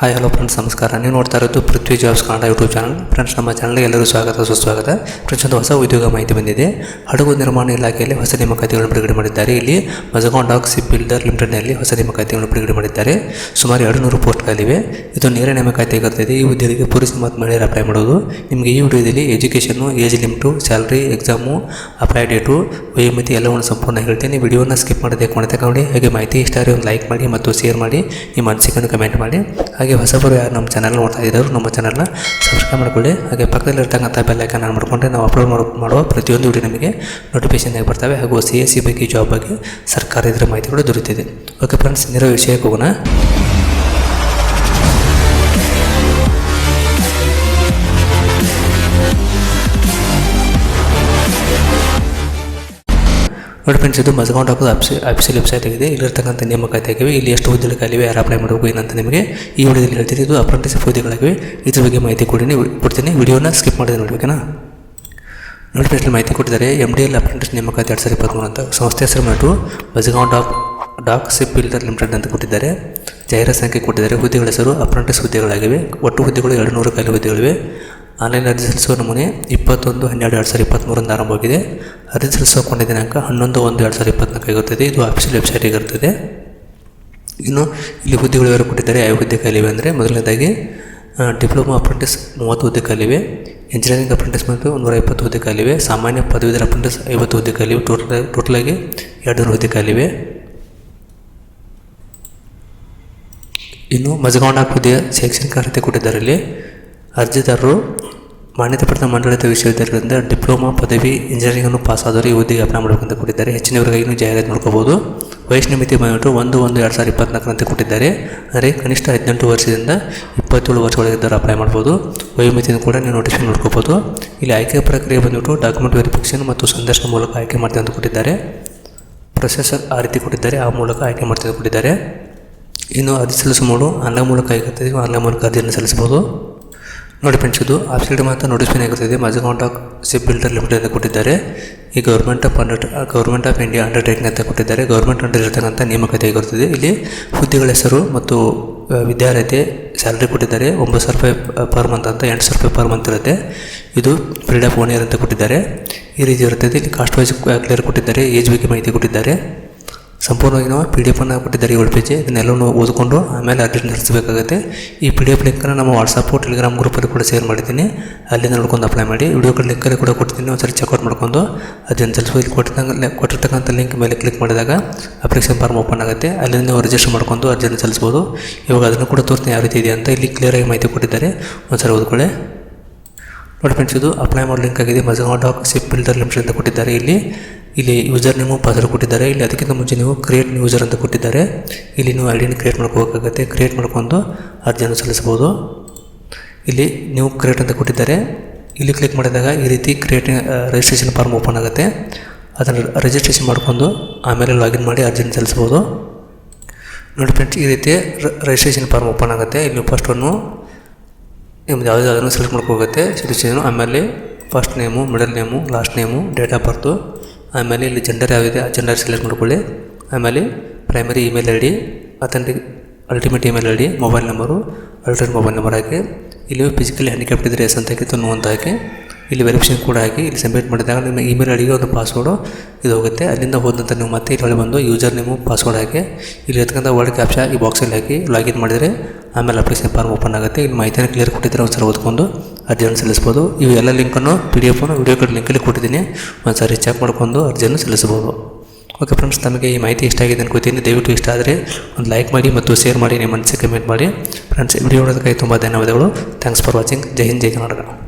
Hi hello friends ನಮಸ್ಕಾರ. ನೀವು ನೋಡ್ತಾ ಇರೋದು Prithvi jobs Kannada YouTube channel friends ನಮ್ಮ ಚಾನಲ್ಗೆ ಎಲ್ಲರೂ ಸ್ವಾಗತ, ಸುಸ್ವಾಗತ. ಫ್ರೆಂಡ್ಸ್ ಒಂದು ಹೊಸ ಉದ್ಯೋಗ ಮಾಹಿತಿ ಬಂದಿದೆ. ಹಡಗು ನಿರ್ಮಾಣ ಇಲಾಖೆಯಲ್ಲಿ ಹೊಸ ನೇಮಕಾತಿಗಳನ್ನು ಬಿಡುಗಡೆ ಮಾಡಿದ್ದಾರೆ. ಇಲ್ಲಿ ಮಜಗಾಂವ್ ಡಾಕ್ ಸಿಪ್ ಬಿಲ್ಡರ್ ಲಿಮಿಟೆಡ್ನಲ್ಲಿ ಹೊಸ ನೇಮಕಾತಿಗಳನ್ನು ಬಿಡುಗಡೆ ಮಾಡಿದ್ದಾರೆ. ಸುಮಾರು ಎರಡು ನೂರು ಪೋಸ್ಟ್ಗಳಿವೆ ಇದು ನೇರ ನೇಮಕಾತಿ ಆಗಿರ್ತದೆ ಈ ಹುದ್ದೆಗೆ ಪುರುಷ ಮತ್ತು ಮಹಿಳೆಯರು ಅಪ್ಲೈ ಮಾಡೋದು. ನಿಮಗೆ ಈ ವಿಡಿಯೋದಲ್ಲಿ education age limit salary exam apply date ವಯೋಮಿತಿ ಎಲ್ಲವನ್ನು ಸಂಪೂರ್ಣ ಹೇಳ್ತೀನಿ. ವಿಡಿಯೋನ ಸ್ಕಿಪ್ ಮಾಡದೆ ಕೊನೆ ತಗೊಂಡು, ಹಾಗೆ ಮಾಹಿತಿ ಇಷ್ಟ ಒಂದು ಲೈಕ್ ಮಾಡಿ ಮತ್ತು ಶೇರ್ ಮಾಡಿ. ನಿಮ್ಮ ಅನಿಸಿಕೆಯನ್ನು ಕಮೆಂಟ್ ಮಾಡಿ. ಹಾಗೆ ಹೊಸಬರು ಯಾರು ನಮ್ಮ ಚಾನಲ್ ನೋಡ್ತಾ ಇದ್ದಾರೆ ನಮ್ಮ ಚಾನಲ್ನ ಸಬ್ಸ್ಕ್ರೈಬ್ ಮಾಡಿಕೊಳ್ಳಿ. ಹಾಗೆ ಪಕ್ಕದಲ್ಲಿರ್ತಕ್ಕಂಥ ಬೆಲ್ ಐಕನ್ ಆನ್ ಮಾಡಿಕೊಂಡ್ರೆ ನಾವು ಅಪ್ಲೋಡ್ ಮಾಡೋ, ಮಾಡುವ ಪ್ರತಿಯೊಂದು ವಿಡಿಯೋ ನಿಮಗೆ ನೋಟಿಫಿಕೇಶನ್ ಆಗಿ ಬರ್ತವೆ. ಹಾಗೂ ಸಿ ಎಸ್ ಸಿ ಬಗ್ಗೆ ಜಾಬ್ ಬಗ್ಗೆ ಸರ್ಕಾರ ಇದರ ಮಾಹಿತಿಗಳು ದೊರೆತಿದೆ ಓಕೆ ಫ್ರೆಂಡ್ಸ್ ನೇರ ವಿಷಯಕ್ಕೆ ಹೋಗೋಣ. ನೋಡಿ ಫ್ರೆಂಡ್ಸ್ ಇದು ಮಜಗಾಂ ಡಾಕ್ ಅಫಿಷಿಯಲ್ ವೆಬ್ಸೈಟ್ ಆಗಿದೆ. ಇಲ್ಲಿರ್ತಕ್ಕಂಥ ನೇಮಕಾತಿ ಆಗಿವೆ ಇಲ್ಲಿ ಎಷ್ಟು ಹುದ್ದೆಗಳಿವೆ ಯಾರು ಅಪ್ಲೈ ಮಾಡಬೇಕು, ಏನಂತ ನಿಮಗೆ ಈ ವಿಡಿಯೋದಲ್ಲಿ ಹೇಳ್ತೀನಿ. ಇದು ಅಪ್ರೆಂಟಿಸ್ ಹುದ್ದೆಗಳಾಗಿವೆ ಇದ್ರ ಬಗ್ಗೆ ಮಾಹಿತಿ ಕೊಡಿ ಕೊಡ್ತೀನಿ. ವಿಡಿಯೋನ ಸ್ಕಿಪ್ ಮಾಡಿದೆ ಓಕೆನಾ ನೋಡಿ ಫ್ರೆಂಡ್ಸ್ ಮಾಹಿತಿ ಕೊಟ್ಟಿದ್ದಾರೆ. ಎಂ ಡಿ ಎಲ್ ಅಪ್ರೆಂಟಿಸ್ ನೇಮಕಾತಿ ಎರಡು ಸಾವಿರ ಇಪ್ಪತ್ತ್ಮೂರು ಅಂತ. ಸಂಸ್ಥೆ ಹೆಸರು ಮಾಡು. Mazagon dock dock ship builder limited ಅಂತ ಕೊಟ್ಟಿದ್ದಾರೆ. ಜಾಹೀರಾತು ಸಂಖ್ಯೆ ಕೊಟ್ಟಿದ್ದಾರೆ. ಹುದ್ದೆಗಳ ಹೆಸರು ಅಪ್ರೆಂಟಿಸ್ ಹುದ್ದೆಗಳಾಗಿವೆ. ಒಟ್ಟು ಹುದ್ದೆಗಳು ಎರಡು ನೂರು ಖಾಲಿ ಹುದ್ದೆಗಳಿವೆ. ಆನ್ಲೈನ್ ಅರ್ಜಿ ಸಲ್ಲಿಸುವ ನಮೂನೆ ಇಪ್ಪತ್ತೊಂದು, ಹನ್ನೆರಡು, ಎರಡು ಸಾವಿರದ ಇಪ್ಪತ್ತ್ಮೂರರಿಂದ ಆರಂಭವಾಗಿದೆ ಅರ್ಜಿ ಸಲ್ಲಿಸುವ ಕೊನೆಯ ದಿನಾಂಕ ಹನ್ನೊಂದು, ಒಂದು, ಎರಡು ಸಾವಿರದ ಇಪ್ಪತ್ನಾಲ್ಕು ಆಗಿರುತ್ತದೆ. ಇದು ಆಫೀಷಿಯಲ್ ವೆಬ್ಸೈಟಿಗೆ ಇರುತ್ತದೆ. ಇನ್ನು ಇಲ್ಲಿ ಹುದ್ದೆಗಳು ಯಾರು ಕೊಟ್ಟಿದ್ದಾರೆ. ಯಾವ ಹುದ್ದೆ ಖಾಲಿವೆ ಅಂದರೆ ಮೊದಲನೇದಾಗಿ ಡಿಪ್ಲೊಮಾ ಅಪ್ರೆಂಟಿಸ್ ಮೂವತ್ತು ಹುದ್ದೆ ಖಾಲಿವೆ ಇಂಜಿನಿಯರಿಂಗ್ ಅಪ್ರೆಂಟಿಸ್ ಮತ್ತು ನೂರ ಇಪ್ಪತ್ತು ಹುದ್ದೆ ಖಾಲಿವೆ ಸಾಮಾನ್ಯ ಪದವೀಧರ ಅಪ್ರೆಂಟಿಸ್ ಐವತ್ತು ಹುದ್ದೆ ಖಾಲಿವೆ ಟೋಟಲ್ ಟೋಟಲಾಗಿ ಎರಡು ನೂರು ಹುದ್ದೆ ಖಾಲಿವೆ ಇನ್ನು ಮಜಗಾಂಡ ಹುದ್ದೆಯ ಶೈಕ್ಷಣಿಕ ಅರ್ಹತೆ ಕೊಟ್ಟಿದ್ದಾರೆ ಇಲ್ಲಿ ಅರ್ಜಿದಾರರು ಮಾನ್ಯತೆ ಪಡೆದ ಮಂಡಳಿತ ವಿಶ್ವವಿದ್ಯಾಲಯದಿಂದ ಡಿಪ್ಲೊಮಾ ಪದವಿ ಇಂಜಿನಿಯರಿಂಗನ್ನು ಪಾಸ್ ಆದವರು ಈ ಹುದ್ದೆಗೆ ಅಪ್ಲೈ ಮಾಡಬೇಕಂತ ಕೊಟ್ಟಿದ್ದಾರೆ ಹೆಚ್ಚಿನವರಿಗಾಗಿ ಜಾಹೀರಾತು ಮಾಡ್ಕೋಬೋದು ವಯಸ್ಸಿನ ಮಿತಿ ಬಂದ್ಬಿಟ್ಟು ಒಂದು ಒಂದು ಎರಡು ಸಾವಿರದ ಇಪ್ಪತ್ನಾಲ್ಕರಂತೆ ಕೊಟ್ಟಿದ್ದಾರೆ. ಅಂದರೆ ಕನಿಷ್ಠ ಹದಿನೆಂಟು ವರ್ಷದಿಂದ ಇಪ್ಪತ್ತೇಳು ವರ್ಷಗಳಿಗಿದ್ದರೂ ಅಪ್ಲೈ ಮಾಡ್ಬೋದು. ವಯೋಮಿತಿಯನ್ನು ಕೂಡ ನೀವು ನೋಟಿಫಿಕೇಶನ್ ನೋಡ್ಕೋಬೋದು ಇಲ್ಲಿ ಆಯ್ಕೆ ಪ್ರಕ್ರಿಯೆ ಬಂದ್ಬಿಟ್ಟು ಡಾಕ್ಯುಮೆಂಟ್ ವೆರಿಫಿಕೇಷನ್ ಮತ್ತು ಸಂದರ್ಶನ ಮೂಲಕ ಆಯ್ಕೆ ಮಾಡ್ತೀವಿ ಅಂತ ಕೊಟ್ಟಿದ್ದಾರೆ. ಪ್ರೊಸೆಸರ್ ಆ ರೀತಿ ಕೊಟ್ಟಿದ್ದಾರೆ. ಆ ಮೂಲಕ ಆಯ್ಕೆ ಮಾಡ್ತೀವಿ ಕೊಟ್ಟಿದ್ದಾರೆ. ಇನ್ನು ಅರ್ಜಿ ಸಲ್ಲಿಸುವ ಮೂಡು ಆನ್ಲೈನ್ ಮೂಲಕ ಆಯ್ಕೆ ಆನ್ಲೈನ್ ಮೂಲಕ ಅರ್ಜಿಯನ್ನು ಸಲ್ಲಿಸಬಹುದು. ನೋಡಿ ಫ್ರೆಂಡ್ಸ್ ಇದು ಆಫ್ಸೈಡ್ ಮಾತ್ರ ನೋಟಿಸ್ ಏನಾಗುತ್ತದೆ Mazagon of ship builder limited ಅಂತ ಕೊಟ್ಟಿದ್ದಾರೆ. ಈ government of under government of India undertaking ಅಂತ ಕೊಟ್ಟಿದ್ದಾರೆ. ಗೌರ್ಮೆಂಟ್ ಅಂಡರ್ ಇರತಕ್ಕಂಥ ನೇಮಕತೆ ಆಗಿರುತ್ತದೆ ಇಲ್ಲಿ ಹುದ್ದೆಗಳ ಹೆಸರು ಮತ್ತು ವಿದ್ಯಾರ್ಹತೆ ಸ್ಯಾಲ್ರಿ ಕೊಟ್ಟಿದ್ದಾರೆ. ಒಂಬತ್ತು ಸಾವಿರ ರೂಪಾಯಿ ಪರ್ ಮಂತ್ ಅಂತ, ಎಂಟು ಸಾವಿರ ರೂಪಾಯಿ ಪರ್ ಮಂತ್ ಇರುತ್ತೆ. ಇದು ಫ್ರೀಡ್ ಆಫ್ ಅಂತ ಕೊಟ್ಟಿದ್ದಾರೆ. ಈ ರೀತಿ ಇರುತ್ತದೆ ಇಲ್ಲಿ ಕಾಸ್ಟ್ ವೈಸ್ ಕ್ಲಿಯರ್ ಕೊಟ್ಟಿದ್ದಾರೆ. ಏಜ್ ಬಗ್ಗೆ ಮಾಹಿತಿ ಕೊಟ್ಟಿದ್ದಾರೆ. ಸಂಪೂರ್ಣವಾಗಿ ನಾವು ಪಿ ಡಿ ಎಫನ್ನು ಕೊಟ್ಟಿದ್ದಾರೆ ಏಳು ಪೇಜ್ ಇದನ್ನೆಲ್ಲವೂ ಓದಿಕೊಂಡು ಆಮೇಲೆ ಅರ್ಜಿ ನಡೆಸಬೇಕಾಗುತ್ತೆ. ಈ ಪಿ ಡಿ ಎಫ್ ಲಿಂಕನ್ನು ನಮ್ಮ ವಾಟ್ಸಪ್ಪು ಟೆಲಿಗ್ರಾಮ್ ಗ್ರೂಪಲ್ಲಿ ಕೂಡ ಶೇರ್ ಮಾಡಿದ್ದೀನಿ. ಅಲ್ಲಿಂದ ನೋಡ್ಕೊಂಡು ಅಪ್ಲೈ ಮಾಡಿ. ವಿಡಿಯೋ ಲಿಂಕಲ್ಲಿ ಕೂಡ ಕೊಡ್ತೀನಿ. ಒಂದ್ಸರಿ ಚೆಕ್ಔಟ್ ಮಾಡ್ಕೊಂಡು. ಅದನ್ನು ಸ್ವಲ್ಪ ಇಲ್ಲಿ ಕೊಟ್ಟಿರ್ತಕ್ಕಂಥ ಲಿಂಕ್ ಮೇಲೆ ಕ್ಲಿಕ್ ಮಾಡಿದಾಗ ಅಪ್ಲಿಕೇಶನ್ ಫಾರ್ಮ್ ಓಪನ್ ಆಗುತ್ತೆ. ಅಲ್ಲಿಂದ ನೀವು ರಿಜಿಸ್ಟರ್ ಮಾಡ್ಕೊಂಡು ಅರ್ಜಿಯನ್ನು ಸಲ್ಲಿಸ್ಬೋದು. ಇವಾಗ ಅದನ್ನು ಕೂಡ ತೋರಿಸ್ತೀನಿ ಯಾವ ರೀತಿ ಇದೆ ಅಂತ ಇಲ್ಲಿ ಕ್ಲಿಯರಾಗಿ ಮಾಹಿತಿ ಕೊಟ್ಟಿದ್ದಾರೆ. ಒಂದ್ಸರಿ ಓದ್ಕೊಳ್ಳಿ. ನೋಡಿ ಫ್ರೆಂಡ್ಸ್ ಇದು ಅಪ್ಲೈ ಮಾಡೋ ಲಿಂಕ್ ಆಗಿದೆ. Mazagon dock ship builder limited ಅಂತ ಕೊಟ್ಟಿದ್ದಾರೆ ಇಲ್ಲಿ. ಇಲ್ಲಿ ಯೂಸರ್ ನೇಮು ಪಾಸ್ವರ್ಡ್ ಕೊಟ್ಟಿದ್ದಾರೆ. ಇಲ್ಲಿ ಅದಕ್ಕಿಂತ ಮುಂಚೆ ನೀವು ಕ್ರಿಯೇಟ್ ಯೂಸರ್ ಅಂತ ಕೊಟ್ಟಿದ್ದಾರೆ. ಇಲ್ಲಿ ನೀವು ಐ ಡಿನ ಕ್ರಿಯೇಟ್ ಮಾಡ್ಕೋಬೇಕಾಗತ್ತೆ ಕ್ರಿಯೇಟ್ ಮಾಡ್ಕೊಂಡು ಅರ್ಜಿಯನ್ನು ಸಲ್ಲಿಸ್ಬೋದು ಇಲ್ಲಿ ನೀವು ಕ್ರಿಯೇಟ್ ಅಂತ ಕೊಟ್ಟಿದ್ದಾರೆ. ಇಲ್ಲಿ ಕ್ಲಿಕ್ ಮಾಡಿದಾಗ ಈ ರೀತಿ ಕ್ರಿಯೇಟ್ ರಿಜಿಸ್ಟ್ರೇಷನ್ ಫಾರ್ಮ್ ಓಪನ್ ಆಗುತ್ತೆ. ಅದನ್ನು ರಿಜಿಸ್ಟ್ರೇಷನ್ ಮಾಡ್ಕೊಂಡು ಆಮೇಲೆ ಲಾಗಿನ್ ಮಾಡಿ ಅರ್ಜಿಯನ್ನು ಸಲ್ಲಿಸ್ಬೋದು ನೋಡಿ ಫ್ರೆಂಡ್ಸ್ ಈ ರೀತಿ ರಿಜಿಸ್ಟ್ರೇಷನ್ ಫಾರ್ಮ್ ಓಪನ್ ಆಗುತ್ತೆ. ಇಲ್ಲಿ ಫಸ್ಟ್ ಒಂದು ನಿಮ್ದು ಅದನ್ನು ಸೆಲೆಕ್ಟ್ ಮಾಡ್ಕೋಗುತ್ತೆ ಸಿಟಿಸನು ಆಮೇಲೆ first name middle name last name date of birth ಆಮೇಲೆ ಇಲ್ಲಿ ಜೆಂಡರ್ ಯಾವಿದೆ ಆ ಜೆಂಡರ್ ಸೆಲೆಕ್ಟ್ ಮಾಡ್ಕೊಳ್ಳಿ. ಆಮೇಲೆ primary email I D authentic ultimate email I D mobile number alternate mobile number ಹಾಕಿ. ಇಲ್ಲಿ ಫಿಸಿಕಲಿ ಹ್ಯಾಂಡಿಕ್ಯಾಪ್ಟ್ ಇದ್ದರೆ ಎಸ್ ಅಂತ ಹಾಕಿ ನೋ ಅಂತ ಹಾಕಿ. ಇಲ್ಲಿ ವೆರಿಫಿಕೇಷನ್ ಕೂಡ ಹಾಕಿ ಇಲ್ಲಿ ಸಬ್ಮಿಟ್ ಮಾಡಿದಾಗ ನಿಮ್ಮ ಇಮೇಲ್ ಐಡಿಗೆ ಒಂದು ಪಾಸ್ವರ್ಡು ಇದು ಹೋಗುತ್ತೆ. ಅಲ್ಲಿಂದ ಹೋದ ನಂತರ ನೀವು ಮತ್ತೆ ಇಲ್ಲಿ ಬಂದು ಯೂಸರ್ ನೇಮು ಪಾಸ್ವರ್ಡ್ ಹಾಕಿ. ಇಲ್ಲಿ ಇರ್ತಕ್ಕಂಥ ವರ್ಡ್ ಕ್ಯಾಪ್ಷಾ ಈ ಬಾಕ್ಸಲ್ಲಿ ಹಾಕಿ ಲಾಗಿನ್ ಮಾಡಿದರೆ ಆಮೇಲೆ ಅಪ್ಲಿಕೇಶನ್ ಫಾರ್ಮ್ ಓಪನ್ ಆಗುತ್ತೆ. ಇಲ್ಲಿ ಮಾಹಿತಿಯನ್ನು ಕ್ಲಿಯರ್ ಕೊಟ್ಟಿದ್ದರೆ ಒಂದ್ಸಲ ಓದ್ಕೊಂಡು ಅರ್ಜಿಯನ್ನು ಸಲ್ಲಿಸ್ಬೋದು. ಇವು ಎಲ್ಲ ಲಿಂಕನ್ನು ಪಿ ಡಿ ಎಫನ್ನು ವೀಡಿಯೋ ಕಡೆ ಲಿಂಕಲ್ಲಿ ಕೊಟ್ಟಿದ್ದೀನಿ. ಒಂದು ಸಾರಿ ಚೆಕ್ ಮಾಡ್ಕೊಂಡು ಅರ್ಜಿಯನ್ನು ಸಲ್ಲಿಸ್ಬೋದು. ಓಕೆ ಫ್ರೆಂಡ್ಸ್ ತಮಗೆ ಈ ಮಾಹಿತಿ ಇಷ್ಟ ಆಗಿದೆ ಅನ್ಕೋತೀನಿ ದಯವಿಟ್ಟು ಇಷ್ಟ ಆದರೆ ಒಂದು ಲೈಕ್ ಮಾಡಿ ಮತ್ತು ಶೇರ್ ಮಾಡಿ, ನಿಮ್ಮ ಮನಸ್ಸಿಗೆ ಕಮೆಂಟ್ ಮಾಡಿ. ಫ್ರೆಂಡ್ಸ್ ವಿಡಿಯೋ ನೋಡೋದಕ್ಕಾಗಿ ತುಂಬ ಧನ್ಯವಾದಗಳು. Thanks for watching Jai Hind, Jai Karnataka.